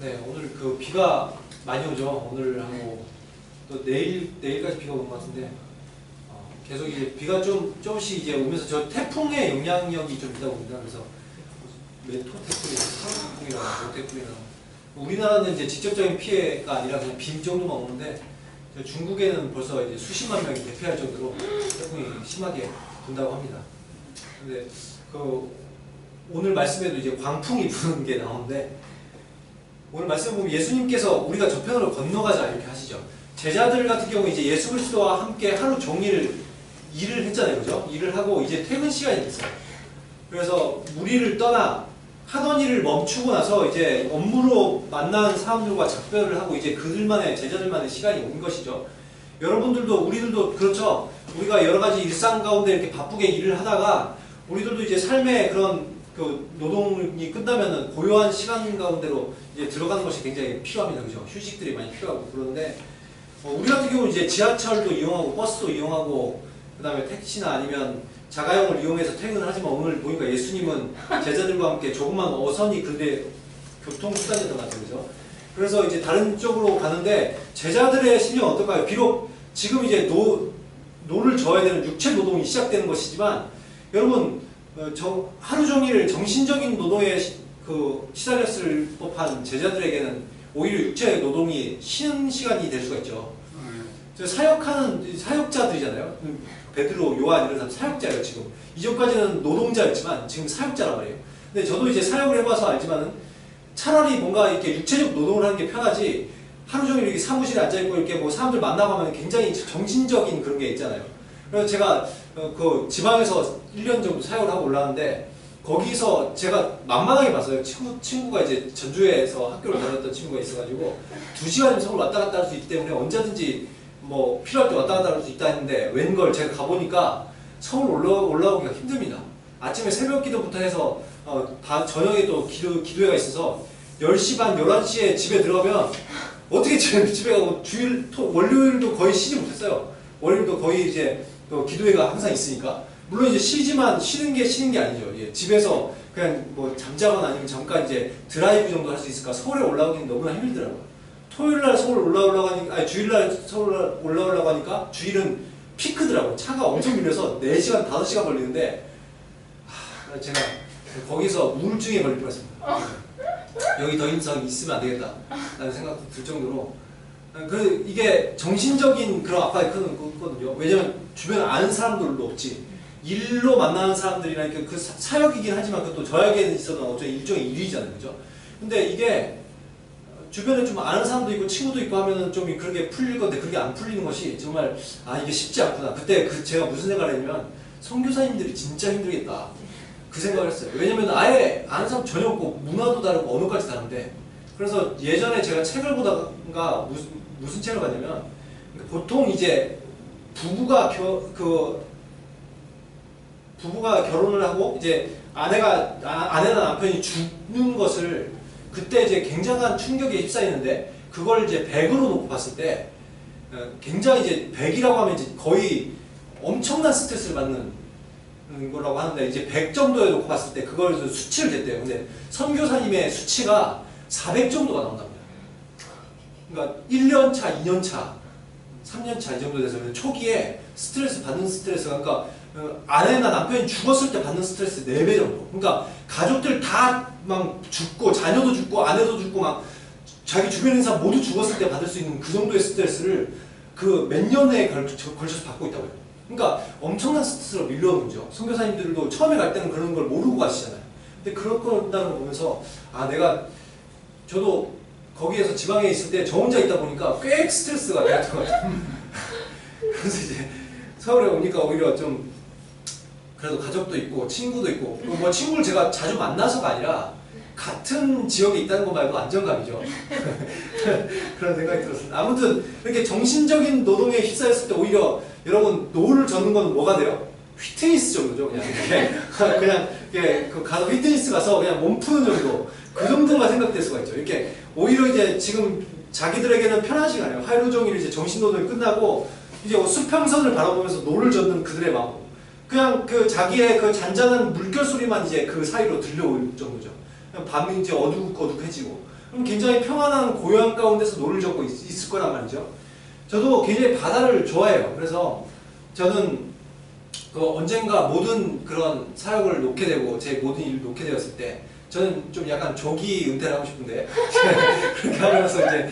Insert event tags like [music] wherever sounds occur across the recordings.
네, 오늘 그 비가 많이 오죠. 오늘 하고 또 내일 내일까지 비가 오는 것 같은데 어, 계속 이제 비가 좀 조금씩 이제 오면서 저 태풍의 영향력이 좀 있다고 봅니다. 그래서 메토 태풍이나 상풍이나 모 태풍이나 우리나라는 이제 직접적인 피해가 아니라 그냥 빔 정도만 오는데 저 중국에는 벌써 이제 수십만 명이 대피할 정도로 태풍이 심하게 분다고 합니다. 근데 그 오늘 말씀에도 이제 광풍이 부는 게 나오는데 오늘 말씀 보면 예수님께서 우리가 저편으로 건너가자 이렇게 하시죠. 제자들 같은 경우 이제 예수 그리스도와 함께 하루 종일 일을 했잖아요, 그죠? 일을 하고 이제 퇴근 시간이 됐어요. 그래서 무리를 떠나 하던 일을 멈추고 나서 이제 업무로 만난 사람들과 작별을 하고 이제 그들만의 제자들만의 시간이 온 것이죠. 여러분들도 우리들도 그렇죠. 우리가 여러 가지 일상 가운데 이렇게 바쁘게 일을 하다가 우리들도 이제 삶의 그런 그 노동이 끝나면은 고요한 시간 가운데로 이제 들어가는 것이 굉장히 필요합니다. 그죠? 휴식들이 많이 필요하고 그러는데 어, 우리 같은 경우는 이제 지하철도 이용하고 버스도 이용하고 그다음에 택시나 아니면 자가용을 이용해서 퇴근을 하지만 오늘 보니까 예수님은 제자들과 함께 조그만 어선이 근데 교통수단이었던 것 같아요. 그죠? 그래서 이제 다른 쪽으로 가는데 제자들의 심리는 어떨까요? 비록 지금 이제 노, 노를 져야 되는 육체 노동이 시작되는 것이지만 여러분 어, 저 하루 종일 정신적인 노동에 시, 그 시달렸을 법한 제자들에게는 오히려 육체 노동이 쉬는 시간이 될 수가 있죠. 저 사역하는 사역자들이잖아요. 베드로, 요한 이런 사람 사역자예요 지금. 이전까지는 노동자였지만 지금 사역자란 말이에요. 근데 저도 이제 사역을 해봐서 알지만은 차라리 뭔가 이렇게 육체적 노동을 하는 게 편하지 하루 종일 이렇게 사무실에 앉아 있고 이렇게 뭐 사람들 만나고 하면 굉장히 정신적인 그런 게 있잖아요. 그래서 제가 어, 그 지방에서 1년 정도 사역을 하고 올라왔는데 거기서 제가 만만하게 봤어요. 친구, 친구가 이제 전주에서 학교를 다녔던 친구가 있어가지고 두 시간이면 서울 왔다 갔다 할 수 있기 때문에 언제든지 뭐 필요할 때 왔다 갔다 할 수 있다 했는데 웬걸 제가 가보니까 서울 올라, 올라오기가 힘듭니다. 아침에 새벽 기도부터 해서 어, 다 저녁에 또 기도, 기도회가 있어서 10시 반, 11시에 집에 들어가면 어떻게 집에, 집에 가고 주일, 토, 월요일도 거의 쉬지 못했어요. 월요일도 거의 이제 또 기도회가 항상 있으니까. 물론 이제 쉬지만 쉬는 게 쉬는 게 아니죠. 예, 집에서 그냥 뭐 잠자거나 아니면 잠깐 이제 드라이브 정도 할 수 있을까 서울에 올라오기는 너무나 힘들더라고요. 토요일 날 서울 올라오려고 하니까, 아니 주일 날 서울 올라오려고 하니까 주일은 피크더라고요. 차가 엄청 밀려서 4시간, 5시간 걸리는데, 하, 제가 거기서 우울증에 걸릴 뻔했습니다. 여기 더 이상 있으면 안 되겠다. 라는 생각도 들 정도로. 그, 이게 정신적인 그런 압박이 큰 거거든요. 왜냐면 주변에 아는 사람들도 없지. 일로 만나는 사람들이나 그, 그 사역이긴 하지만 그것도 저에게는 있어도 어떤 일종의 일이잖아요. 그죠? 근데 이게 주변에 좀 아는 사람도 있고 친구도 있고 하면은 좀 그렇게 풀릴 건데 그게 안 풀리는 것이 정말 아 이게 쉽지 않구나. 그때 그 제가 무슨 생각을 했냐면 선교사님들이 진짜 힘들겠다. 그 생각을 했어요. 왜냐면 아예 아는 사람 전혀 없고 문화도 다르고 언어까지 다른데 그래서 예전에 제가 책을 보다가 무슨, 무슨 책을 봤냐면 보통 이제 부부가 겨, 그 부부가 결혼을 하고 이제 아내가 아, 아내나 남편이 죽는 것을 그때 이제 굉장한 충격에 휩싸이는데 그걸 이제 100으로 놓고 봤을 때 어, 굉장히 이제 100이라고 하면 이제 거의 엄청난 스트레스를 받는 거라고 하는데 이제 100 정도에 놓고 봤을 때 그걸 수치를 댔대요. 근데 선교사님의 수치가 400 정도가 나온답니다. 그러니까 1년 차, 2년 차, 3년 차 이 정도 돼서 초기에 스트레스 받는 스트레스가 그러니까 어, 아내나 남편이 죽었을 때 받는 스트레스 4배 정도. 그러니까 가족들 다 막 죽고 자녀도 죽고 아내도 죽고 막 자기 주변 인사 모두 죽었을 때 받을 수 있는 그 정도의 스트레스를 그 몇 년에 걸쳐서 받고 있다고요. 그러니까 엄청난 스트레스로 밀려오는 거죠. 선교사님들도 처음에 갈 때는 그런 걸 모르고 가시잖아요. 근데 그런 거다는 걸 보면서 아 내가 저도 거기에서 지방에 있을 때 저 혼자 있다 보니까 꽤 스트레스가 되었던 것 같아요. 그래서 이제 서울에 오니까 오히려 좀 그래도 가족도 있고 친구도 있고 뭐 친구를 제가 자주 만나서가 아니라 같은 지역에 있다는 것 말고 안정감이죠. [laughs] 그런 생각이 들었습니다. 아무튼 이렇게 정신적인 노동에 휩싸였을 때 오히려 여러분 노를 젓는 건 뭐가 돼요? 휘트니스 정도죠. 그냥 그냥 이렇게 그 가서 휘트니스 가서 그냥 몸 푸는 정도 그 정도가 생각될 수가 있죠. 이렇게 오히려 이제 지금 자기들에게는 편한 시간이에요. 하루 종일 이제 정신 노동이 끝나고 이제 수평선을 바라보면서 노를 젓는 그들의 마음. 그냥 그 자기의 그 잔잔한 물결 소리만 이제 그 사이로 들려올 정도죠. 밤이 이제 어둑어둑해지고 그럼 굉장히 평안한 고요한 가운데서 노를 젓고 있, 있을 거란 말이죠. 저도 굉장히 바다를 좋아해요. 그래서 저는 그 언젠가 모든 그런 사역을 놓게 되고 제 모든 일을 놓게 되었을 때 저는 좀 약간 조기 은퇴를 하고 싶은데 [laughs] 그렇게 하면서 이제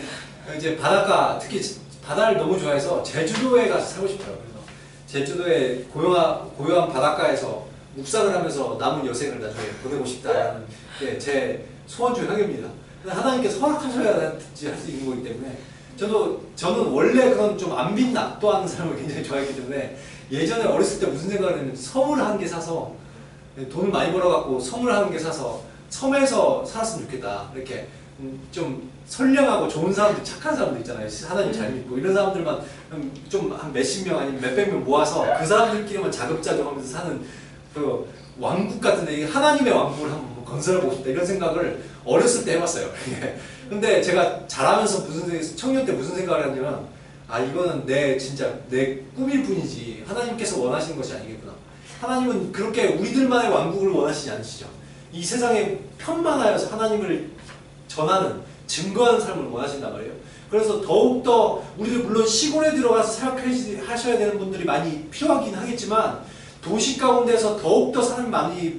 이제 바닷가 특히 바다를 너무 좋아해서 제주도에 가서 살고 싶어요. 그래서 제주도의 고요한 고요한 바닷가에서 묵상을 하면서 남은 여생을 나중에 보내고 싶다라는 게 제 소원 중 하나입니다. 하나님께서 허락하셔야지 할 수 있는 거기 때문에 저도 저는 원래 그런 좀 안 빛나 또 하는 삶을 굉장히 좋아했기 때문에 예전에 어렸을 때 무슨 생각을 했냐면 섬을 한 개 사서 돈을 많이 벌어갖고 섬을 한 개 사서 섬에서 살았으면 좋겠다. 이렇게 음, 좀 선량하고 좋은 사람들 착한 사람들 있잖아요. 하나님 잘 믿고. 이런 사람들만 좀 한 몇십 명 아니면 몇백 명 모아서 그 사람들끼리만 자급자족하면서 사는 그 왕국 같은데 하나님의 왕국을 한번 건설해보고 싶다. 이런 생각을 어렸을 때 해봤어요. [laughs] 근데 제가 자라면서 무슨 청년 때 무슨 생각을 했냐면 아 이거는 내 진짜 내 꿈일 뿐이지 하나님께서 원하시는 것이 아니겠구나. 하나님은 그렇게 우리들만의 왕국을 원하시지 않으시죠. 이 세상에 편만하여서 하나님을 전하는 증거하는 삶을 원하신단 말이에요. 그래서 더욱더 우리들 물론 시골에 들어가서 사역하셔야 되는 분들이 많이 필요하긴 하겠지만 도시 가운데서 더욱더 사람이 많이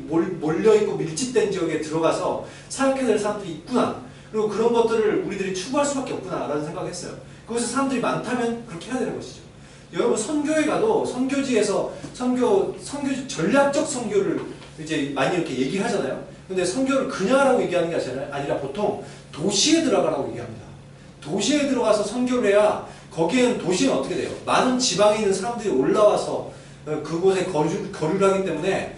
몰려있고 밀집된 지역에 들어가서 사역해야 될 사람들이 있구나. 그리고 그런 것들을 우리들이 추구할 수밖에 없구나라는 생각을 했어요. 거기서 사람들이 많다면 그렇게 해야 되는 것이죠. 여러분 선교에 가도 선교지에서 선교 선교 전략적 선교를 이제 많이 이렇게 얘기를 하잖아요. 근데 선교를 그냥 하라고 얘기하는 게 아니라 보통 도시에 들어가라고 얘기합니다. 도시에 들어가서 선교를 해야 거기에는 도시는 어떻게 돼요? 많은 지방에 있는 사람들이 올라와서 어, 그곳에 거주, 거류를 하기 때문에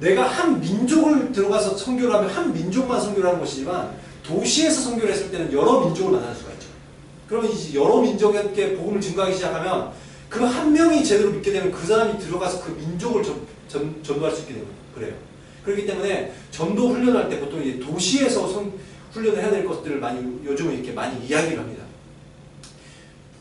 내가 한 민족을 들어가서 선교를 하면 한 민족만 선교를 하는 것이지만 도시에서 선교를 했을 때는 여러 민족을 만날 수가 있죠. 그러면 이제 여러 민족에게 복음을 증거하기 시작하면 그 한 명이 제대로 믿게 되면 그 사람이 들어가서 그 민족을 전, 전, 전도할 수 있게 되고 그래요. 그렇기 때문에 전도 훈련할 때 보통 이제 도시에서 선, 훈련을 해야 될 것들을 많이 요즘은 이렇게 많이 이야기를 합니다.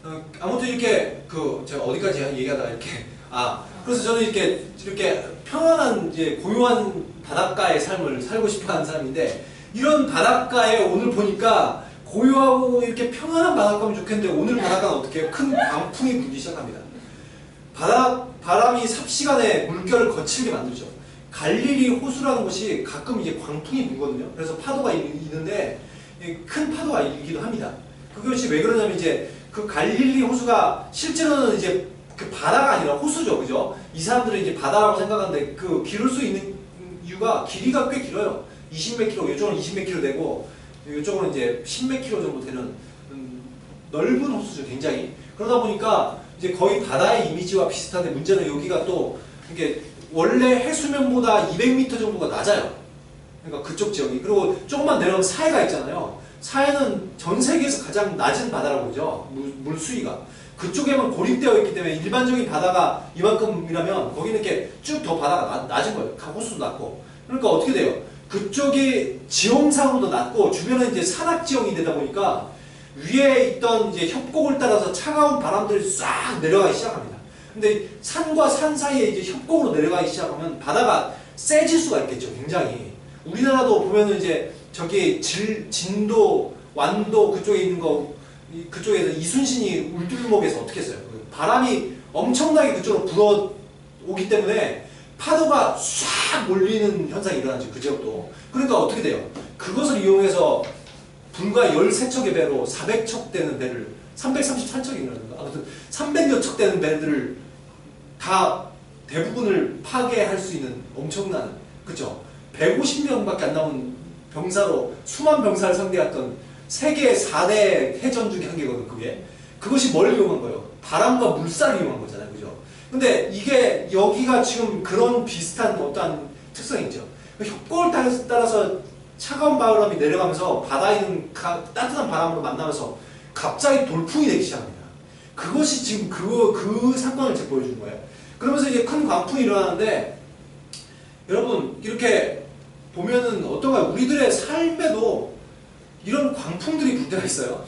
어, 아무튼 이렇게 그 제가 어디까지 얘기하다 이렇게 아 그래서 저는 이렇게 이렇게 평안한 이제 고요한 바닷가의 삶을 살고 싶어하는 사람인데 이런 바닷가에 오늘 보니까 고요하고 이렇게 평안한 바닷가면 좋겠는데 오늘 바닷가는 어떻게 큰 광풍이 불기 시작합니다. 바다 바람이 삽시간에 물결을 거칠게 만들죠. 갈릴리 호수라는 곳이 가끔 이제 광풍이 불거든요. 그래서 파도가 있는데 큰 파도가 일기도 합니다. 그것이 왜 그러냐면 이제 그 갈릴리 호수가 실제로는 이제 그 바다가 아니라 호수죠. 그죠? 이 사람들은 이제 바다라고 생각하는데 그 기를 수 있는 이유가 길이가 꽤 길어요. 20몇 킬로, 이쪽은 20몇 킬로 되고 이쪽은 이제 10몇 킬로 정도 되는 음, 넓은 호수죠. 굉장히. 그러다 보니까 이제 거의 바다의 이미지와 비슷한데 문제는 여기가 또 이게 원래 해수면보다 200m 정도가 낮아요. 그러니까 그쪽 지역이. 그리고 조금만 내려오면 사해가 있잖아요. 사해는 전 세계에서 가장 낮은 바다라고 그러죠. 물, 물 수위가. 그쪽에만 고립되어 있기 때문에 일반적인 바다가 이만큼이라면 거기는 이렇게 쭉 더 바다가 낮, 은 거예요. 호수도 낮고. 그러니까 어떻게 돼요? 그쪽이 지형상으로도 낮고 주변은 이제 산악 지형이 되다 보니까 위에 있던 이제 협곡을 따라서 차가운 바람들이 싹 내려가기 시작합니다. 근데 산과 산 사이에 이제 협곡으로 내려가기 시작하면 바다가 세질 수가 있겠죠. 굉장히. 우리나라도 보면은 이제 저기 질, 진도, 완도 그쪽에 있는 거 그쪽에서 이순신이 울들목에서 어떻게 했어요? 그 바람이 엄청나게 그쪽으로 불어 오기 때문에 파도가 싹 몰리는 현상이 일어나죠. 그 지역도. 그러니까 어떻게 돼요? 그것을 이용해서 불과 13척의 배로 400척 되는 배를 333척인가 아무튼 300여 척 되는 배들을 다 대부분을 파괴할 수 있는 엄청난 그죠? 150명밖에 안 나온 병사로 수만 병사를 상대했던 세계 4대 해전 중에 한 개거든, 그게. 그것이 뭘 이용한 거예요? 바람과 물살을 이용한 거잖아요? 근데 이게 여기가 지금 그런 비슷한 어떠한 특성이 있죠. 그 협곡을 따라서 차가운 바람이 내려가면서 바다에 있는 따뜻한 바람으로 만나면서 갑자기 돌풍이 되기 시작합니다. 그것이 지금 그, 그 사건을 제가 보여주는 거예요. 그러면서 이제 큰 광풍이 일어나는데 여러분 이렇게 보면은 어떤가요? 우리들의 삶에도 이런 광풍들이 불 때가 있어요.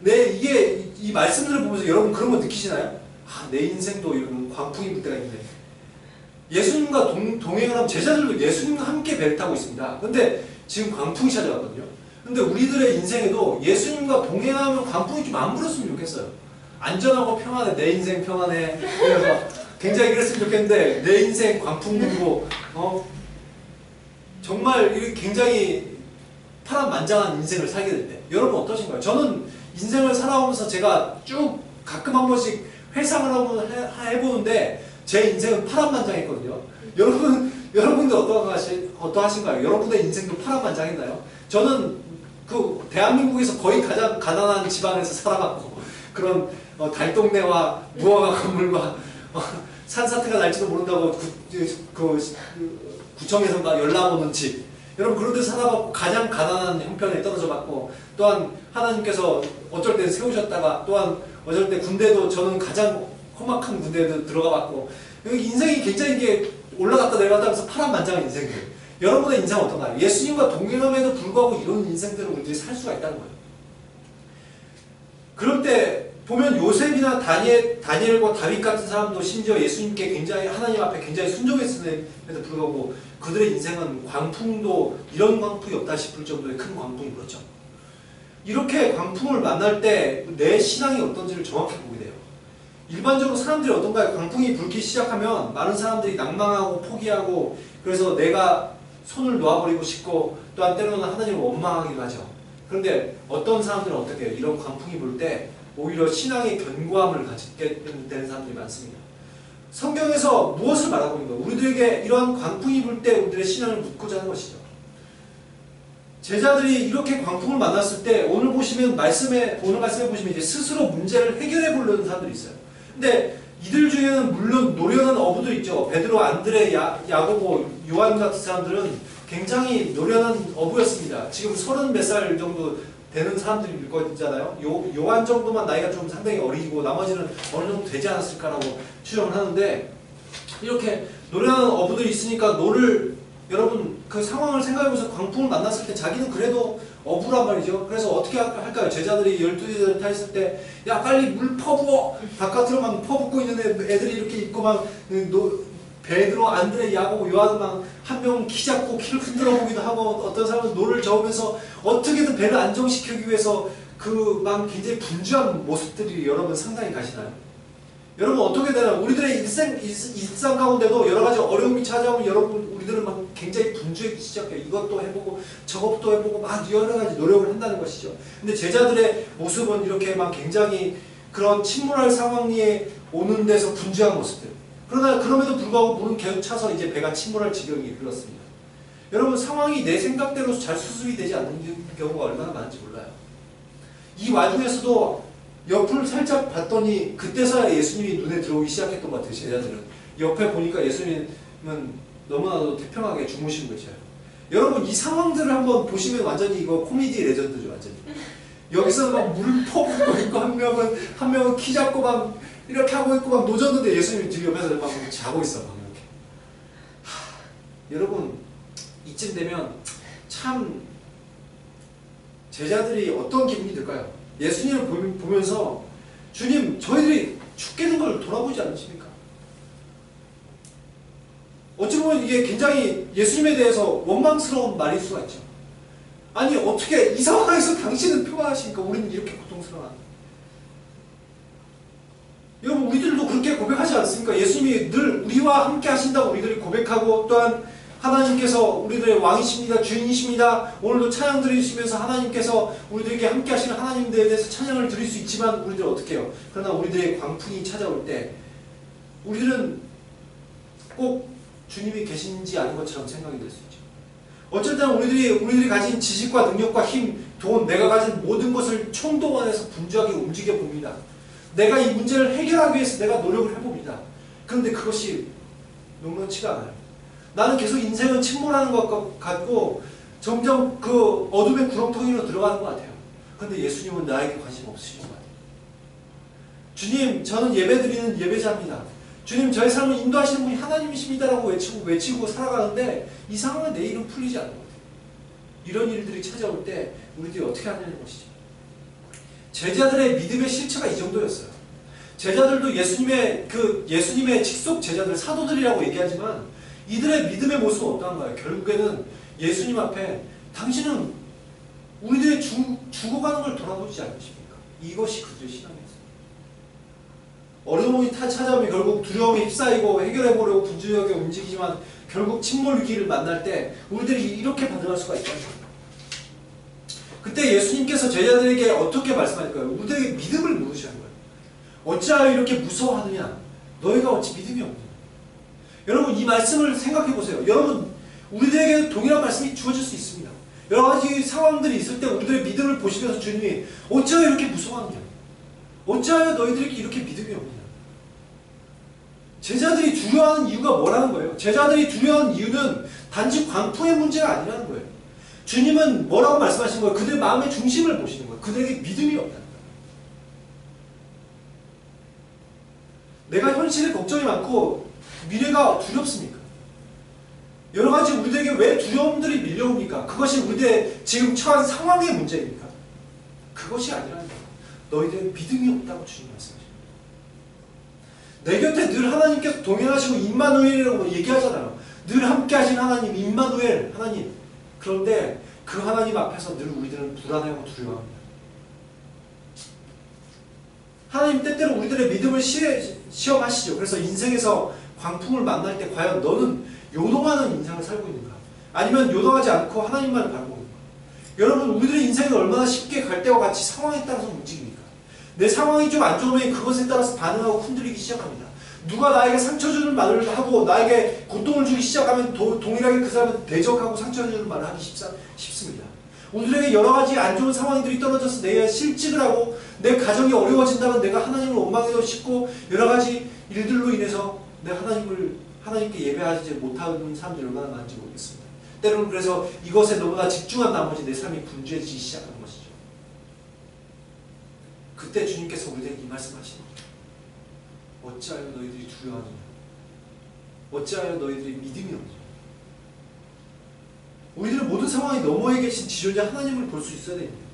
네, 이게 이 말씀들을 보면서 여러분 그런 거 느끼시나요? 아, 내 인생도 이런 광풍이 불 때가 있는데 예수님과 동, 동행을 하면 제자들도 예수님과 함께 배를 타고 있습니다. 근데 지금 광풍이 찾아왔거든요. 근데 우리들의 인생에도 예수님과 동행하면 광풍이 좀 안 불었으면 좋겠어요. 안전하고 평안해. 내 인생 평안해. 그래서 굉장히 그랬으면 좋겠는데 내 인생 광풍 불고 어 정말 굉장히 파란만장한 인생을 살게 될때 여러분 어떠신가요? 저는 인생을 살아오면서 제가 쭉 가끔 한 번씩 회상을 하고 해- 해보는데 제 인생은 파란만장했거든요. 여러분 [laughs] 여러분들 어떠하시, 어떠하신가요? 여러분의 인생도 파란만장했나요? 저는 그 대한민국에서 거의 가장 가난한 집안에서 살아갔고 그런 어, 달동네와 무화과 건물과 어, 산사태가 날지도 모른다고 구, 그, 그 구청에서 막 연락 오는 집 여러분 그런 데 살아봤고 가장 가난한 형편에 떨어져 봤고 또한 하나님께서 어쩔 때 세우셨다가 또한 어쩔 때 군대도 저는 가장 험악한 군대에도 들어가 봤고 여기 인생이 굉장히 이게 올라갔다 내려갔다 하면서 파란만장한 인생들 여러분의 인생 어떤가요? 예수님과 동행함에도 불구하고 이런 인생들을 우리들이 살 수가 있다는 거예요. 그럴 때 보면 요셉이나 다니엘, 다니엘과 다윗 같은 사람도 심지어 예수님께 굉장히 하나님 앞에 굉장히 순종했음에도 불구하고 그들의 인생은 광풍도 이런 광풍이 없다 싶을 정도의 큰 광풍이 불었죠. 이렇게 광풍을 만날 때 내 신앙이 어떤지를 정확히 보게 돼요. 일반적으로 사람들이 어떤가요? 광풍이 불기 시작하면 많은 사람들이 낭망하고 포기하고 그래서 내가 손을 놓아버리고 싶고 또한 때로는 하나님을 원망하기도 하죠. 그런데 어떤 사람들은 어떻게 해요? 이런 광풍이 불 때 오히려 신앙의 견고함을 가지게 되는 사람들이 많습니다. 성경에서 무엇을 말하고 있는 거예요? 우리들에게 이러한 광풍이 불 때 우리들의 신앙을 묻고자 하는 것이죠. 제자들이 이렇게 광풍을 만났을 때 오늘 보시면 말씀에 오늘 말씀에 보시면 이제 스스로 문제를 해결해 보려는 사람들이 있어요. 근데 이들 중에는 물론 노련한 어부도 있죠. 베드로, 안드레, 야, 야고보, 요한 같은 사람들은 굉장히 노련한 어부였습니다. 지금 서른 몇 살 정도 되는 사람들일 거잖아요. 요, 요한 정도만 나이가 좀 상당히 어리고 나머지는 어느 정도 되지 않았을까라고 추정을 하는데 이렇게 노련한 어부들이 있으니까 노를 여러분 그 상황을 생각해보면서 광풍을 만났을 때 자기는 그래도 어부란 말이죠. 그래서 어떻게 할- 할까요? 제자들이 열두 제자들 타 있을 때 야 빨리 물 퍼부어 바깥으로 막 퍼붓고 있는 애- 애들이 이렇게 있고 막 노, 베드로, 안드레, 야고보, 요한은 막한 명은 키 잡고 키를 흔들어 보기도 하고 어떤 사람은 노를 저으면서 어떻게든 배를 안정시키기 위해서 그 막 굉장히 분주한 모습들이 여러분 상당히 가시나요? 여러분 어떻게 되나요? 우리들의 일생, 일- 일상 가운데도 여러 가지 어려움이 찾아오면 여러분 우리들은 막 굉장히 분주하기 시작해요. 이것도 해보고 저것도 해보고 막 여러 가지 노력을 한다는 것이죠. 근데 제자들의 모습은 이렇게 막 굉장히 그런 침몰할 상황에 오는 데서 분주한 모습들. 그러나 그럼에도 불구하고 물은 계속 차서 이제 배가 침몰할 지경이 이르렀습니다. 여러분 상황이 내 생각대로 잘 수습이 되지 않는 경우가 얼마나 많은지 몰라요. 이 와중에서도 옆을 살짝 봤더니 그때서야 예수님이 눈에 들어오기 시작했던 것 같아요 제자들은. 옆에 보니까 예수님은 너무나도 태평하게 주무신 거죠 여러분 이 상황들을 한번 보시면 완전히 이거 코미디 레전드죠 완전히. 여기서 막물 퍼붓고 있고 한 명은 한 명은 키 잡고 막 이렇게 하고 있고 막 노졌는데 예수님이 뒤 옆에서 막 자고 있어 막 이렇게. 하, 여러분 이쯤 되면 참 제자들이 어떤 기분이 들까요? 예수님을 보- 보면서 주님 저희들이 죽게 된 걸 돌아보지 않으십니까? 어찌 보면 이게 굉장히 예수님에 대해서 원망스러운 말일 수가 있죠. 아니 어떻게 이 상황에서 당신은 평안하시니까 우리는 이렇게 고통스러워. 여러분 우리들도 그렇게 고백하지 않습니까? 예수님이 늘 우리와 함께 하신다고 우리들이 고백하고 또한 하나님께서 우리들의 왕이십니다. 주인이십니다. 오늘도 찬양 드리시면서 하나님께서 우리들에게 함께 하시는 하나님에 대해서 찬양을 드릴 수 있지만 우리들 어떻게 해요? 그러나 우리들의 광풍이 찾아올 때 우리들은 꼭 주님이 계신지 아닌 것처럼 생각이 될 수 있죠. 때는 우리들이 우리들이 가진 지식과 능력과 힘, 돈, 내가 가진 모든 것을 총동원해서 분주하게 움직여 봅니다. 내가 이 문제를 해결하기 위해서 내가 노력을 해봅니다. 그런데 그것이 녹록치가 않아요. 나는 계속 인생은 침몰하는 것 같고 점점 그 어둠의 구렁텅이로 들어가는 것 같아요. 그런데 예수님은 나에게 관심 없으신 것 같아요. 주님, 저는 예배드리는 예배자입니다. 주님, 저의 삶을 인도하시는 분이 하나님이십니다라고 외치고 외치고 살아가는데 이 상황은 내 일은 풀리지 않는 것 같아요. 이런 일들이 찾아올 때 우리들이 어떻게 하냐는 것이죠. 제자들의 믿음의 실체가 이 정도였어요. 제자들도 예수님의 그 예수님의 직속 제자들 사도들이라고 얘기하지만 이들의 믿음의 모습은 어떠한 가요? 결국에는 예수님 앞에 당신은 우리들의 죽, 죽어가는 걸 돌아보지 않으십니까? 이것이 그들의 신앙이었어요. 어려움이 타 찾아오면 결국 두려움에 휩싸이고 해결해보려고 분주하게 움직이지만 결국 침몰 위기를 만날 때 우리들이 이렇게 반응할 수가 겁니다. 그때 예수님께서 제자들에게 어떻게 말씀하실까요? 우리에게 믿음을 묻으시는 거예요. 어찌하여 이렇게 무서워하느냐? 너희가 어찌 믿음이 없느냐? 여러분 이 말씀을 생각해 보세요. 여러분 우리들에게 동일한 말씀이 주어질 수 있습니다. 여러 가지 상황들이 있을 때 우리들의 믿음을 보시면서 주님이 어찌하여 이렇게 무서워하느냐? 어찌하여 너희들에게 이렇게 믿음이 없느냐? 제자들이 두려워하는 이유가 뭐라는 거예요? 제자들이 두려워하는 이유는 단지 광풍의 문제가 아니라는 거예요. 주님은 뭐라고 말씀하신 거예요? 그들 마음의 중심을 보시는 거예요. 그들에게 믿음이 거예요. 내가 현실에 걱정이 많고 미래가 두렵습니까? 여러 가지 우리들에게 왜 두려움들이 밀려옵니까? 그것이 우리들의 지금 처한 상황의 문제입니까? 그것이 아니라는 거예요. 너희들은 믿음이 없다고 주님 말씀하십니다. 내 곁에 늘 하나님께서 동행하시고 임마누엘이라고 얘기하잖아요. 늘 함께 하신 하나님, 임마누엘 하나님. 그런데 그 하나님 앞에서 늘 우리들은 불안해하고 두려워합니다. 하나님 때때로 우리들의 믿음을 시험하시죠. 그래서 인생에서 광풍을 만날 때 과연 너는 요동하는 인생을 살고 있는가? 아니면 요동하지 않고 하나님만을 바라보고 있는가? 여러분 우리들의 인생이 얼마나 쉽게 갈 때와 같이 상황에 따라서 움직입니까? 내 상황이 좀 안 좋으면 그것에 따라서 반응하고 흔들리기 시작합니다. 누가 나에게 상처 주는 말을 하고 나에게 고통을 주기 시작하면 도, 동일하게 그 사람은 대적하고 상처 주는 말을 하기 쉽사, 쉽습니다. 우리들에게 여러 가지 안 좋은 상황들이 떨어져서 내 실직을 하고 내 가정이 어려워진다면 내가 하나님을 원망해도 싶고 여러 가지 일들로 인해서 내 하나님을 하나님께 예배하지 못하는 사람들이 얼마나 많은지 모르겠습니다. 때로는 그래서 이것에 너무나 집중한 나머지 내 삶이 분주해지기 시작하는 것이죠. 그때 주님께서 우리에게 이 말씀하십니다. 어찌하여 너희들이 두려워하느냐? 어찌하여 너희들이 믿음이 없느냐? 우리들은 모든 상황이 너머에 계신 지존자 하나님을 볼 수 있어야 됩니다.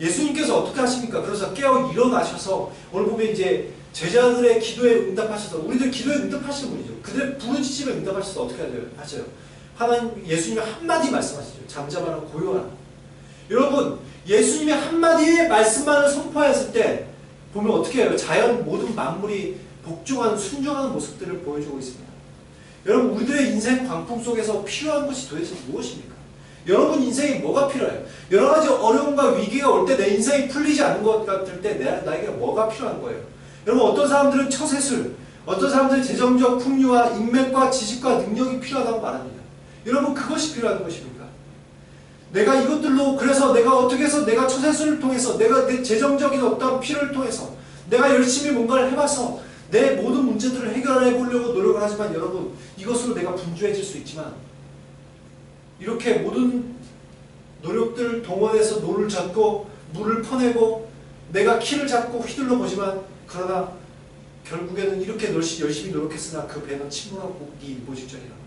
예수님께서 어떻게 하십니까? 그래서 깨어 일어나셔서 오늘 보면 이제 제자들의 기도에 응답하셔서 우리들 기도에 응답하시는 분이죠. 그들의 부르짖음에 응답하셔서 어떻게 하셔요? 하나님 예수님이 한마디 말씀하시죠. 잠잠하라 고요하라. 여러분 예수님이 한마디의 말씀만을 선포하였을 때 보면 어떻게 해요? 자연 모든 만물이 복종하는 순종하는 모습들을 보여주고 있습니다. 여러분 우리들의 인생 광풍 속에서 필요한 것이 도대체 무엇입니까? 여러분 인생에 뭐가 필요해요? 여러 가지 어려움과 위기가 올 때 내 인생이 풀리지 않는 것 같을 때 나에게 뭐가 필요한 거예요? 여러분 어떤 사람들은 처세술, 어떤 사람들은 재정적 풍요와 인맥과 지식과 능력이 필요하다고 말합니다. 여러분 그것이 필요한 것입니까? 내가 이것들로 그래서 내가 어떻게 해서 내가 처세술을 통해서 내가 내 재정적인 어떤 필요를 통해서 내가 열심히 뭔가를 해봐서 내 모든 문제들을 해결해 보려고 노력을 하지만 여러분 이것으로 내가 분주해질 수 있지만 이렇게 모든 노력들 동원해서 노를 젓고 물을 퍼내고 내가 키를 잡고 휘둘러 보지만 그러나 결국에는 이렇게 열심히 노력했으나 그 배는 침몰하고 이 일보 직전이라.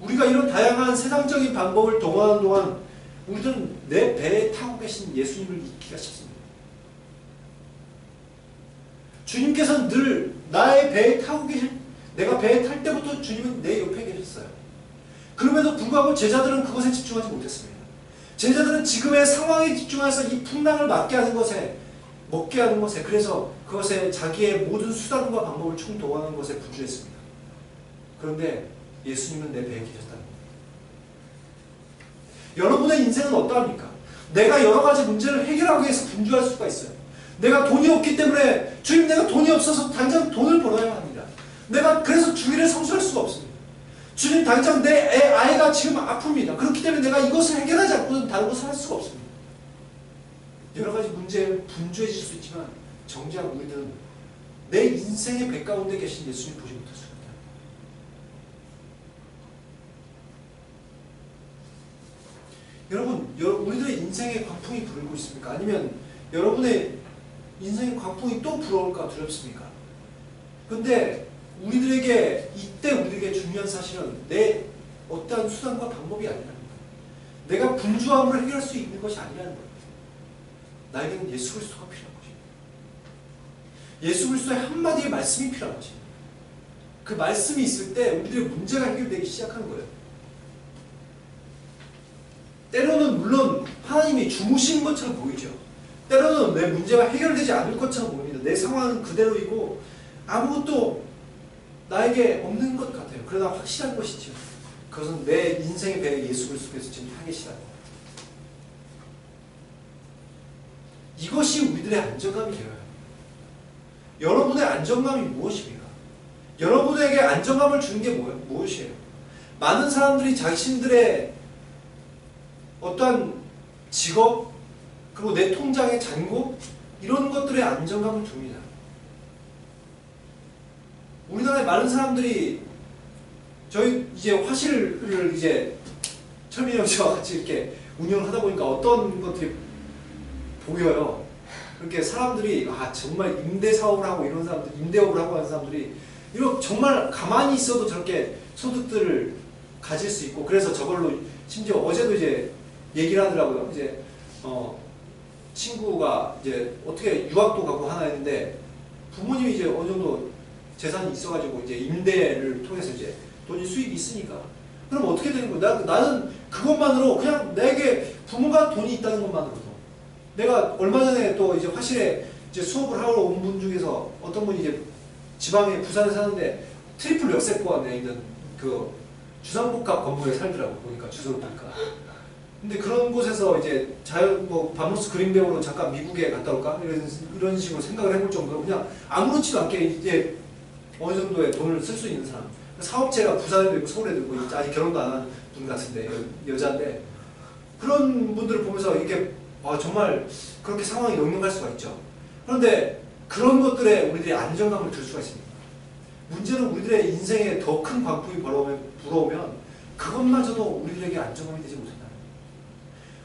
우리가 이런 다양한 세상적인 방법을 동원하는 동안 우리들은 내 배에 타고 계신 예수님을 잊기가 쉽습니다. 주님께서는 늘 나의 배에 타고 계신 내가 배에 탈 때부터 주님은 내 옆에 계셨어요. 그럼에도 불구하고 제자들은 그것에 집중하지 못했습니다. 제자들은 지금의 상황에 집중해서 이 풍랑을 막게 하는 것에 먹게 하는 것에 그래서 그것에 자기의 모든 수단과 방법을 총동원하는 것에 분주했습니다. 그런데 예수님은 내 배에 계셨다는 겁니다. 여러분의 인생은 어떠합니까? 내가 여러 가지 문제를 해결하기 위해서 분주할 수가 있어요. 내가 돈이 없기 때문에 주님 내가 돈이 없어서 당장 돈을 벌어야 합니다. 내가 그래서 주일에 성수할 수가 없습니다. 주님 당장 내 애, 아이가 지금 아픕니다. 그렇기 때문에 내가 이것을 해결하지 않고는 다른 것을 할 수가 없습니다. 여러 가지 문제에 분주해질 수 있지만 정작 우리는 내 인생의 배 가운데 계신 예수님 보지 못할 수가 있다. 여러분, 우리들의 인생의 광풍이 불고 있습니까? 아니면 여러분의 인생의 광풍이 또 불어올까 두렵습니까? 근데 우리들에게 이때 우리에게 중요한 사실은 내 어떠한 수단과 방법이 아니라는 거예요. 내가 분주함을 해결할 수 있는 것이 아니라는 거예요. 나에게는 예수 그리스도가 필요한 것입니다. 예수 그리스도의 한마디의 말씀이 필요한 것입니다. 그 말씀이 있을 때 우리들의 문제가 해결되기 시작하는 거예요. 하나님이 주무신 것처럼 보이죠. 때로는 내 문제가 해결되지 않을 것처럼 보입니다. 내 상황은 그대로이고 아무것도 나에게 없는 것 같아요. 그러나 확실한 것이죠. 그것은 내 인생의 배에 예수 그리스도께서 지금 것. 이것이 우리들의 안정감이 되어요. 여러분의 안정감이 무엇입니까? 여러분에게 안정감을 주는 게 뭐, 무엇이에요? 많은 사람들이 자신들의 어떠한 직업 그리고 내 통장의 잔고 이런 것들에 안정감을 줍니다. 우리나라의 많은 사람들이 저희 이제 화실을 이제 철민영 씨와 같이 이렇게 운영을 하다 보니까 어떤 것들이 보여요. 그렇게 사람들이 아 정말 임대 사업을 하고 이런 사람들 임대업을 하고 하는 사람들이 이런 정말 가만히 있어도 저렇게 소득들을 가질 수 있고 그래서 저걸로 심지어 어제도 이제 얘기를 하더라고요. 이제 어 친구가 이제 어떻게 유학도 가고 하나 했는데 부모님이 이제 어느 정도 재산이 있어가지고 이제 임대를 통해서 이제 돈이 수입이 있으니까. 그럼 어떻게 되는 거야? 나, 나는 그것만으로 그냥 내게 부모가 돈이 있다는 것만으로도. 내가 얼마 전에 또 이제 화실에 이제 수업을 하러 온 분 중에서 어떤 분이 이제 지방에 부산에 사는데 트리플 역세권 내 있는 그 주상복합 건물에 살더라고 보니까 주소를 보니까. 근데 그런 곳에서 이제 자연 뭐 바모스 그린 배우로 잠깐 미국에 갔다 올까? 이런 이런 식으로 생각을 해볼 정도로 그냥 아무렇지도 않게 이제 어느 정도의 돈을 쓸 수 있는 사람 사업체가 부산에도 있고 서울에도 있고 아직 결혼도 안 한 분 같은데 여, 여자인데 그런 분들을 보면서 이게 아, 정말 그렇게 상황이 역력할 수가 있죠. 그런데 그런 것들에 우리들이 안정감을 줄 수가 있습니다. 문제는 우리들의 인생에 더 큰 광풍이 불어오면, 불어오면 그것마저도 우리들에게 안정감이 되지 못한다.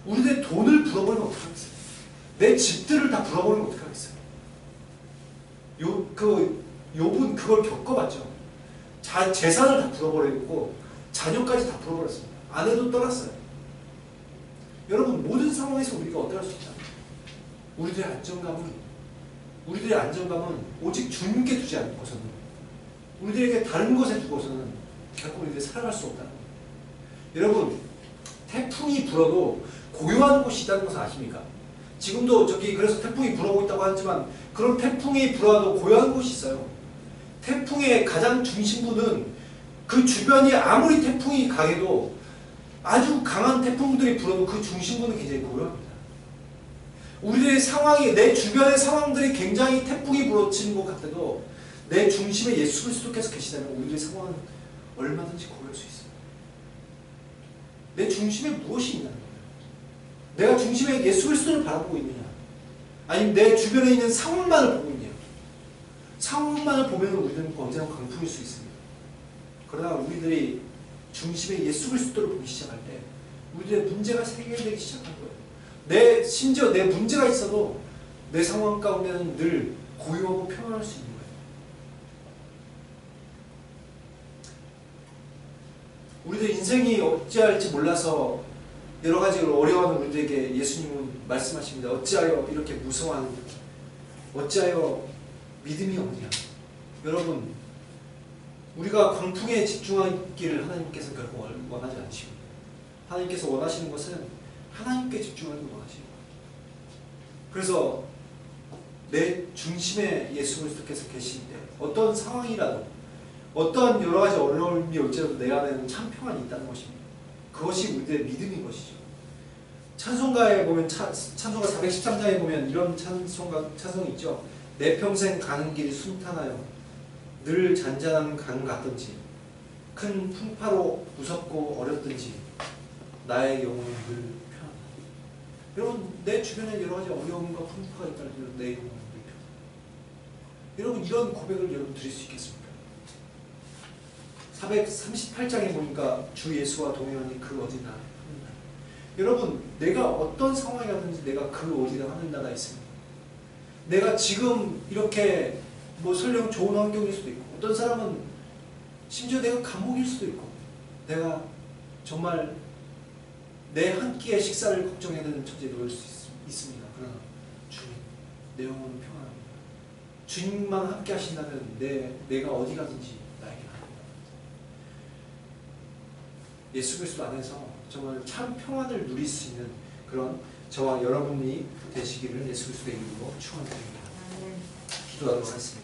우리들의 돈을 불어버리면 어떡하겠어요? 내 집들을 다 불어버리면 어떡하겠어요? 요, 그, 요분 그걸 겪어봤죠. 자, 재산을 다 불어버리고 자녀까지 다 불어버렸습니다. 아내도 떠났어요. 여러분 모든 상황에서 우리가 어떻게 할 수 있냐? 우리들의 안정감은 우리들의 안정감은 오직 주님께 두지 않고서는 우리들에게 다른 것에 두고서는 결코 우리들이 살아갈 수 거예요. 여러분 태풍이 불어도 고요한 곳이 있다는 것을 아십니까? 지금도 저기 그래서 태풍이 불어오고 있다고 하지만 그런 태풍이 불어도 고요한 곳이 있어요. 태풍의 가장 중심부는 그 주변이 아무리 태풍이 강해도 아주 강한 태풍들이 불어도 그 중심부는 굉장히 고요합니다. 우리의 상황이 내 주변의 상황들이 굉장히 태풍이 불어치는 것 같아도 내 중심에 예수 그리스도께서 계시다면 우리의 상황은 얼마든지 고요할 수 있어요. 내 중심에 무엇이 거예요. 내가 중심에 예수 그리스도를 바라보고 있느냐 아니면 내 주변에 있는 상황만을 보고 상황만을 보면 우리는 언제나 강풍일 수 있습니다. 그러나 우리들이 중심에 예수 그리스도를 보기 시작할 때 우리의 문제가 해결되기 시작할 거예요. 내 심지어 내 문제가 있어도 내 상황 가운데는 늘 고요하고 평안할 수 있는 거예요. 우리들 인생이 어찌할지 몰라서 여러 가지로 어려워하는 우리들에게 예수님은 말씀하십니다. 어찌하여 이렇게 무서워하느냐? 어찌하여 믿음이 없냐? 여러분 우리가 광풍에 집중하기를 하나님께서 결코 원하지 않으십니다. 하나님께서 원하시는 것은 하나님께 집중하는 걸 원하십니다. 그래서 내 중심에 예수 그리스도께서 때 어떤 상황이라도 어떤 여러 가지 어려움이 올지라도 내 안에는 참 평안이 있다는 것입니다. 그것이 우리의 믿음인 것이죠. 찬송가에 보면 찬, 찬송가 413장에 보면 이런 찬송가 찬송이 있죠. 내 평생 가는 길이 순탄하여 늘 잔잔한 강 같든지 큰 풍파로 무섭고 어렵든지 나의 영혼은 늘 편하다. 여러분 내 주변에 여러 가지 어려움과 풍파가 있다는 내 영혼은 늘 편하다. 여러분 이런 고백을 여러분 드릴 수 있겠습니까? 438장에 보니까 주 예수와 동행하니 그 어디 나 여러분 내가 어떤 상황이 가든지 내가 그 어디나 하늘나라에 있습니다. 내가 지금 이렇게 뭐 설령 좋은 환경일 수도 있고 어떤 사람은 심지어 내가 감옥일 수도 있고 내가 정말 내 한 끼의 식사를 걱정해야 되는 처지에 놓일 수 있, 습니다 그러나 주님 내 영혼은 평안합니다. 주님만 함께 하신다면 내, 내가 어디 가든지 나에게 합니다. 예수 그리스도 안에서 정말 참 평안을 누릴 수 있는 그런 저와 여러분이 되시기를 예수 그리스도의 이름으로 축원드립니다. 기도하도록 하겠습니다.